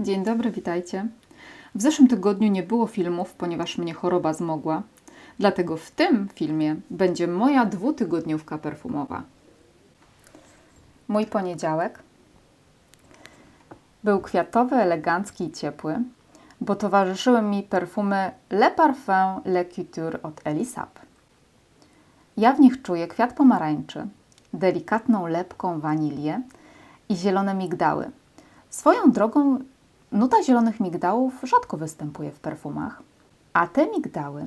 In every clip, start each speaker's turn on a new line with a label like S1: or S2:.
S1: Dzień dobry, witajcie. W zeszłym tygodniu nie było filmów, ponieważ mnie choroba zmogła. Dlatego w tym filmie będzie moja dwutygodniówka perfumowa. Mój poniedziałek był kwiatowy, elegancki i ciepły, bo towarzyszyły mi perfumy Le Parfum Le Couture od Elisab. Ja w nich czuję kwiat pomarańczy, delikatną lepką wanilię i zielone migdały. Swoją drogą nuta zielonych migdałów rzadko występuje w perfumach, a te migdały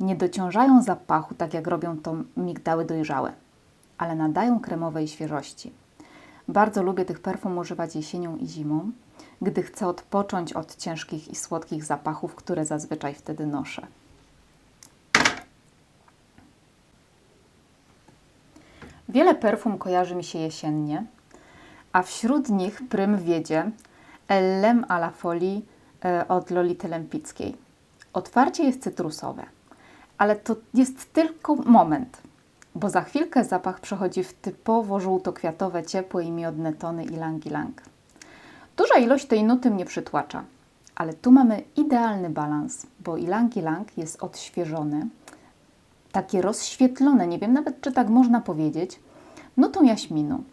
S1: nie dociążają zapachu tak jak robią to migdały dojrzałe, ale nadają kremowej świeżości. Bardzo lubię tych perfum używać jesienią i zimą, gdy chcę odpocząć od ciężkich i słodkich zapachów, które zazwyczaj wtedy noszę. Wiele perfum kojarzy mi się jesiennie, a wśród nich prym wiedzie Ellem à la folie od Lolity Lempickiej. Otwarcie jest cytrusowe, ale to jest tylko moment, bo za chwilkę zapach przechodzi w typowo żółtokwiatowe, ciepłe i miodne tony ilang-ilang. Duża ilość tej nuty mnie przytłacza, ale tu mamy idealny balans, bo ilang-ilang jest odświeżony, takie rozświetlone, nie wiem nawet czy tak można powiedzieć, nutą jaśminu,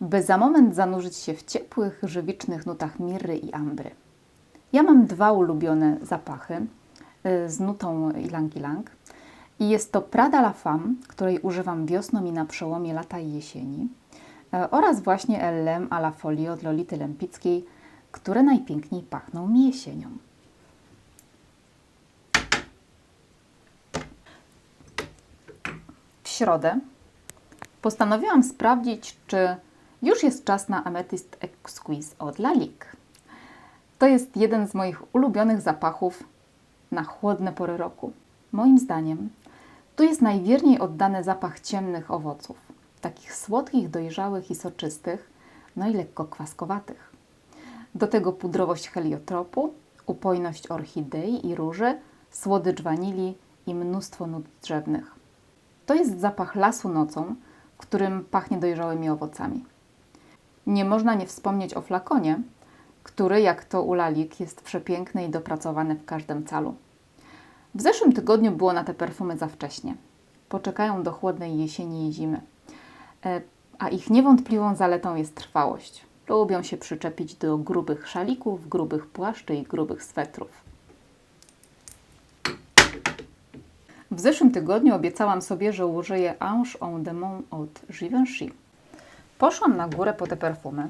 S1: by za moment zanurzyć się w ciepłych, żywicznych nutach mirry i ambry. Ja mam dwa ulubione zapachy y, z nutą ilang-ilang i jest to Prada La Femme, której używam wiosną i na przełomie lata i jesieni y, oraz właśnie LM à la Folie od Lolity Lempickiej, które najpiękniej pachną mi jesienią. W środę postanowiłam sprawdzić, czy już jest czas na Amethyst Exquise od Lalique. To jest jeden z moich ulubionych zapachów na chłodne pory roku. Moim zdaniem tu jest najwierniej oddany zapach ciemnych owoców, takich słodkich, dojrzałych i soczystych, no i lekko kwaskowatych. Do tego pudrowość heliotropu, upojność orchidei i róży, słodycz wanilii i mnóstwo nut drzewnych. To jest zapach lasu nocą, którym pachnie dojrzałymi owocami. Nie można nie wspomnieć o flakonie, który, jak to u Lalik, jest przepiękny i dopracowany w każdym calu. W zeszłym tygodniu było na te perfumy za wcześnie. Poczekają do chłodnej jesieni i zimy. E, a ich niewątpliwą zaletą jest trwałość. Lubią się przyczepić do grubych szalików, grubych płaszczy i grubych swetrów. W zeszłym tygodniu obiecałam sobie, że użyję Ange en Demon od Givenchy. Poszłam na górę po te perfumy.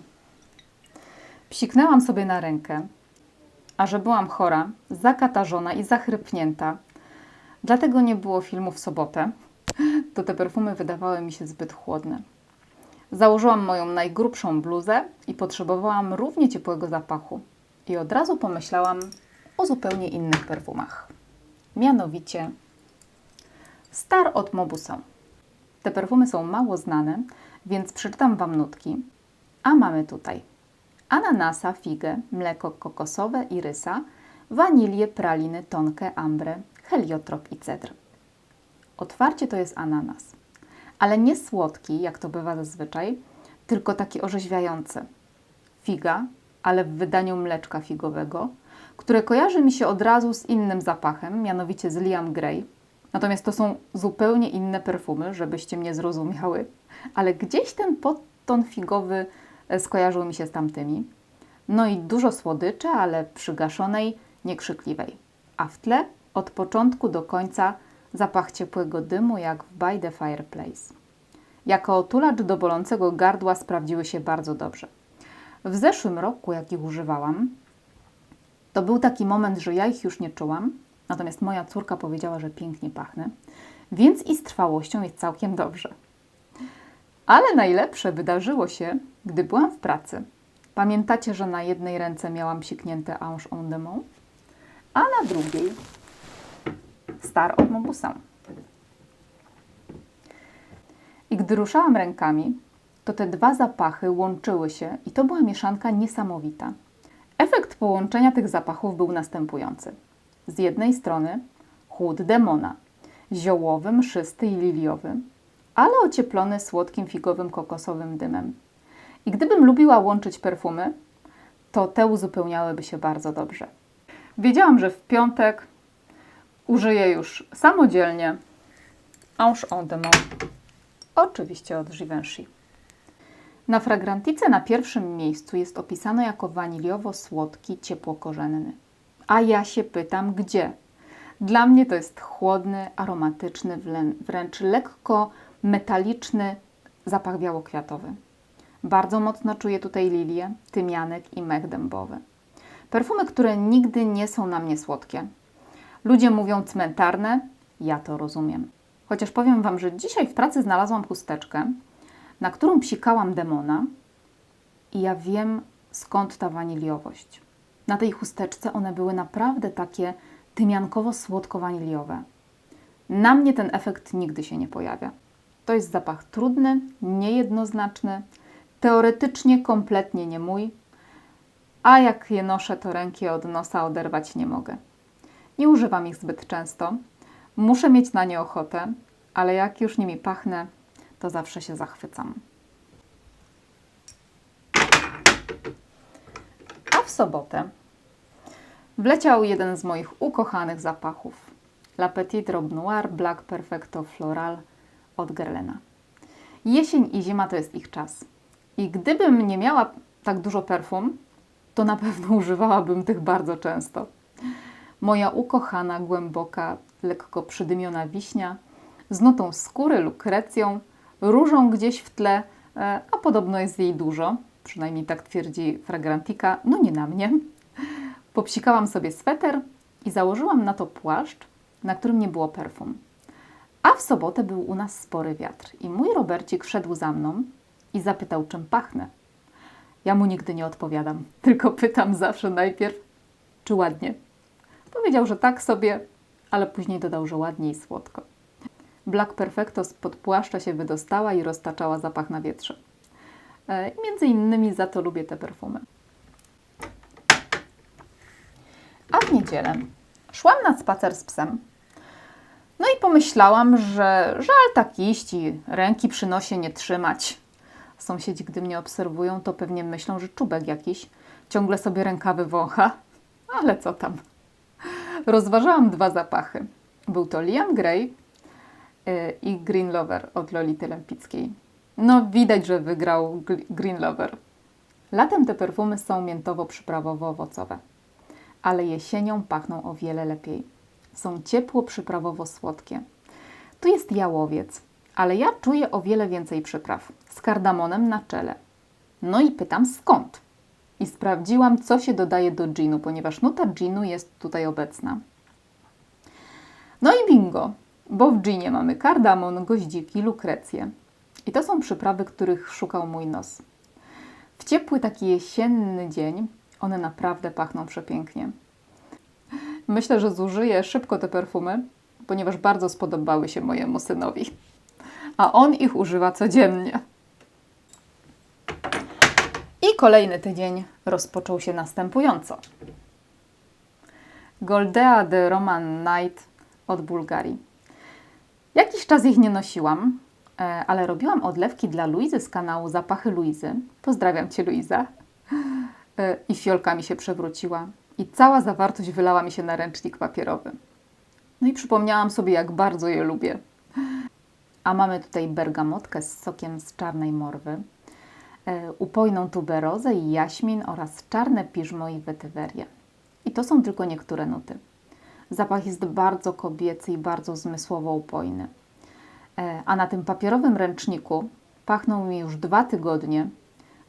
S1: Psiknęłam sobie na rękę, a że byłam chora, zakatarzona i zachrypnięta, dlatego nie było filmu w sobotę, to te perfumy wydawały mi się zbyt chłodne. Założyłam moją najgrubszą bluzę i potrzebowałam równie ciepłego zapachu. I od razu pomyślałam o zupełnie innych perfumach. Mianowicie Star od Mobusa. Te perfumy są mało znane, więc przeczytam Wam nutki. A mamy tutaj ananasa, figę, mleko kokosowe i rysa, wanilię, praliny, tonkę, ambrę, heliotrop i cedr. Otwarcie to jest ananas, ale nie słodki, jak to bywa zazwyczaj, tylko taki orzeźwiający. Figa, ale w wydaniu mleczka figowego, które kojarzy mi się od razu z innym zapachem, mianowicie z Liam Grey. Natomiast to są zupełnie inne perfumy, żebyście mnie zrozumiały ale gdzieś ten podton figowy e, skojarzył mi się z tamtymi. No i dużo słodyczy, ale przygaszonej, niekrzykliwej. A w tle od początku do końca zapach ciepłego dymu jak w By the Fireplace. Jako otulacz do bolącego gardła sprawdziły się bardzo dobrze. W zeszłym roku, jak ich używałam, to był taki moment, że ja ich już nie czułam, natomiast moja córka powiedziała, że pięknie pachnę, więc i z trwałością jest całkiem dobrze. Ale najlepsze wydarzyło się, gdy byłam w pracy. Pamiętacie, że na jednej ręce miałam psiknięte Ange en Demon, a na drugiej Star od Mobusin. I gdy ruszałam rękami, to te dwa zapachy łączyły się i to była mieszanka niesamowita. Efekt połączenia tych zapachów był następujący. Z jednej strony chłód demona, ziołowy, mszysty i liliowy, ale ocieplony słodkim figowym kokosowym dymem. I gdybym lubiła łączyć perfumy, to te uzupełniałyby się bardzo dobrze. Wiedziałam, że w piątek użyję już samodzielnie Ange en Demont, oczywiście od Givenchy. Na fragrantice na pierwszym miejscu jest opisane jako waniliowo-słodki, ciepłokorzenny. A ja się pytam, gdzie? Dla mnie to jest chłodny, aromatyczny, wręcz lekko metaliczny zapach białokwiatowy. Bardzo mocno czuję tutaj lilię, tymianek i mech dębowy. Perfumy, które nigdy nie są na mnie słodkie. Ludzie mówią cmentarne, ja to rozumiem. Chociaż powiem Wam, że dzisiaj w pracy znalazłam chusteczkę, na którą psikałam demona i ja wiem skąd ta waniliowość. Na tej chusteczce one były naprawdę takie tymiankowo-słodko-waniliowe. Na mnie ten efekt nigdy się nie pojawia. To jest zapach trudny, niejednoznaczny, teoretycznie kompletnie nie mój, a jak je noszę, to ręki od nosa oderwać nie mogę. Nie używam ich zbyt często. Muszę mieć na nie ochotę, ale jak już nimi pachnę, to zawsze się zachwycam. A w sobotę wleciał jeden z moich ukochanych zapachów. La Petite Robe Noire Black Perfecto Floral od Guerlaina. Jesień i zima to jest ich czas. I gdybym nie miała tak dużo perfum, to na pewno używałabym tych bardzo często. Moja ukochana, głęboka, lekko przydymiona wiśnia z nutą skóry, lukrecją, różą gdzieś w tle, e, a podobno jest jej dużo, przynajmniej tak twierdzi fragrantika, no nie na mnie. Popsikałam sobie sweter i założyłam na to płaszcz, na którym nie było perfum. A w sobotę był u nas spory wiatr i mój Robercik wszedł za mną i zapytał, czym pachnę. Ja mu nigdy nie odpowiadam, tylko pytam zawsze najpierw, czy ładnie. Powiedział, że tak sobie, ale później dodał, że ładnie i słodko. Black Perfecto spod płaszcza się wydostała i roztaczała zapach na wietrze. E, między innymi za to lubię te perfumy. A w niedzielę szłam na spacer z psem. No i pomyślałam, że żal tak iść i ręki przy nosie nie trzymać. Sąsiedzi, gdy mnie obserwują, to pewnie myślą, że czubek jakiś ciągle sobie rękawy wącha. Ale co tam. Rozważałam dwa zapachy. Był to Liam Gray y, i Green Lover od Lolity Lempickiej. No, widać, że wygrał Green Lover. Latem te perfumy są miętowo-przyprawowo-owocowe, ale jesienią pachną o wiele lepiej. Są ciepło-przyprawowo-słodkie. Tu jest jałowiec, ale ja czuję o wiele więcej przypraw z kardamonem na czele. No i pytam skąd? I sprawdziłam, co się dodaje do ginu, ponieważ nuta ginu jest tutaj obecna. No i bingo, bo w ginie mamy kardamon, goździki, lukrecję. I to są przyprawy, których szukał mój nos. W ciepły taki jesienny dzień one naprawdę pachną przepięknie. Myślę, że zużyję szybko te perfumy, ponieważ bardzo spodobały się mojemu synowi. A on ich używa codziennie. I kolejny tydzień rozpoczął się następująco. Goldea de Roman Night od Bułgarii. Jakiś czas ich nie nosiłam, e, ale robiłam odlewki dla Luizy z kanału Zapachy Luizy. Pozdrawiam Cię, Luiza. E, I fiolka mi się przewróciła i cała zawartość wylała mi się na ręcznik papierowy. No i przypomniałam sobie, jak bardzo je lubię. A mamy tutaj bergamotkę z sokiem z czarnej morwy, E, upojną tuberozę i jaśmin oraz czarne piżmo i wetywerię. I to są tylko niektóre nuty. Zapach jest bardzo kobiecy i bardzo zmysłowo upojny. E, a na tym papierowym ręczniku pachnął mi już dwa tygodnie,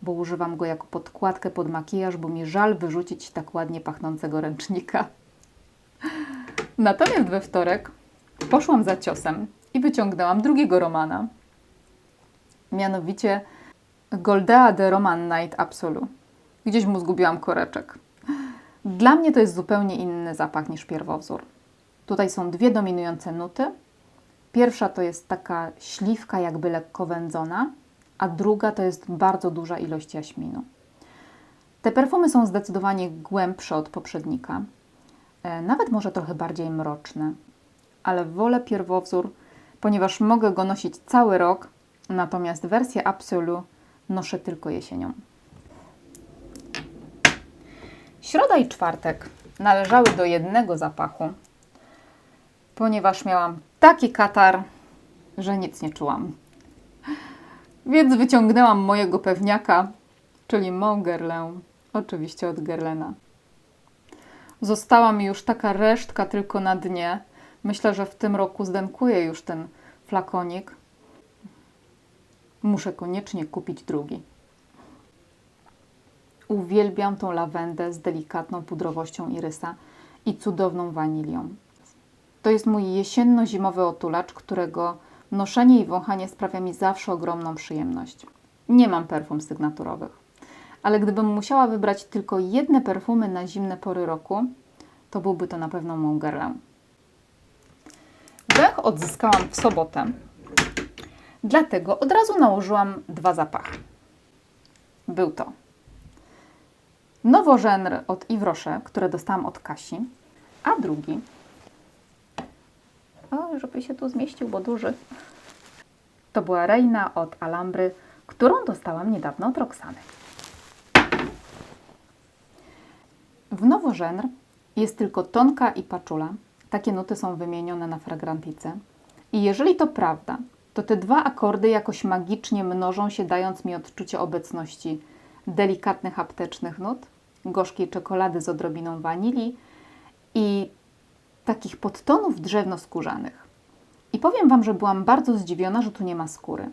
S1: bo używam go jako podkładkę pod makijaż, bo mi żal wyrzucić tak ładnie pachnącego ręcznika. Natomiast we wtorek poszłam za ciosem i wyciągnęłam drugiego romana. Mianowicie Goldea de Roman Night Absolu. Gdzieś mu zgubiłam koreczek. Dla mnie to jest zupełnie inny zapach niż pierwowzór. Tutaj są dwie dominujące nuty. Pierwsza to jest taka śliwka, jakby lekko wędzona, a druga to jest bardzo duża ilość jaśminu. Te perfumy są zdecydowanie głębsze od poprzednika, e, nawet może trochę bardziej mroczne, ale wolę pierwowzór, ponieważ mogę go nosić cały rok, natomiast wersję Absolu noszę tylko jesienią. Środa i czwartek należały do jednego zapachu, ponieważ miałam taki katar, że nic nie czułam. Więc wyciągnęłam mojego pewniaka, czyli mą gerlę, oczywiście od Gerlena. Została mi już taka resztka tylko na dnie. Myślę, że w tym roku zdenkuję już ten flakonik. Muszę koniecznie kupić drugi. Uwielbiam tą lawendę z delikatną pudrowością irysa i cudowną wanilią. To jest mój jesienno-zimowy otulacz, którego noszenie i wąchanie sprawia mi zawsze ogromną przyjemność. Nie mam perfum sygnaturowych, ale gdybym musiała wybrać tylko jedne perfumy na zimne pory roku, to byłby to na pewno Mongerlę. Węch odzyskałam w sobotę, dlatego od razu nałożyłam dwa zapachy. Był to Nowożenr od Yves które dostałam od Kasi, a drugi, o, żeby się tu zmieścił, bo duży, to była Reina od Alhambry, którą dostałam niedawno od Roxany. W Nowożenr jest tylko tonka i paczula. Takie nuty są wymienione na fragrantice. I jeżeli to prawda, to te dwa akordy jakoś magicznie mnożą się, dając mi odczucie obecności delikatnych aptecznych nut, gorzkiej czekolady z odrobiną wanilii i takich podtonów drzewno-skórzanych. I powiem Wam, że byłam bardzo zdziwiona, że tu nie ma skóry.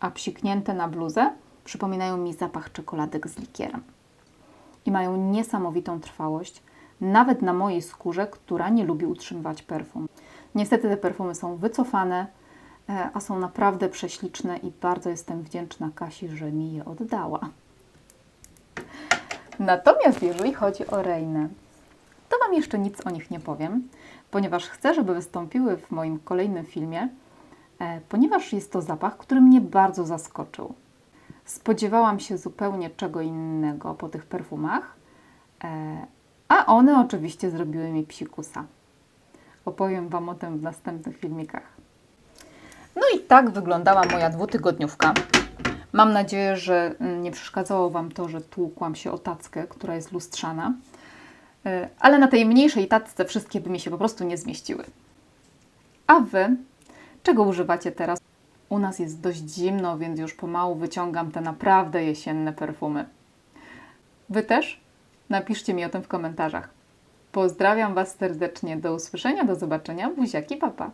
S1: A psiknięte na bluzę przypominają mi zapach czekoladek z likierem. I mają niesamowitą trwałość, nawet na mojej skórze, która nie lubi utrzymywać perfum. Niestety te perfumy są wycofane, e, a są naprawdę prześliczne i bardzo jestem wdzięczna Kasi, że mi je oddała. Natomiast jeżeli chodzi o Reinę, to Wam jeszcze nic o nich nie powiem, ponieważ chcę, żeby wystąpiły w moim kolejnym filmie, e, ponieważ jest to zapach, który mnie bardzo zaskoczył. Spodziewałam się zupełnie czego innego po tych perfumach, e, a one oczywiście zrobiły mi psikusa. Opowiem Wam o tym w następnych filmikach. No i tak wyglądała moja dwutygodniówka. Mam nadzieję, że mm, nie przeszkadzało Wam to, że tłukłam się o tackę, która jest lustrzana. E, Ale na tej mniejszej tacce wszystkie by mi się po prostu nie zmieściły. A Wy czego używacie teraz? U nas jest dość zimno, więc już pomału wyciągam te naprawdę jesienne perfumy. Wy też? Napiszcie mi o tym w komentarzach. Pozdrawiam Was serdecznie. Do usłyszenia, do zobaczenia. Buziaki, papa.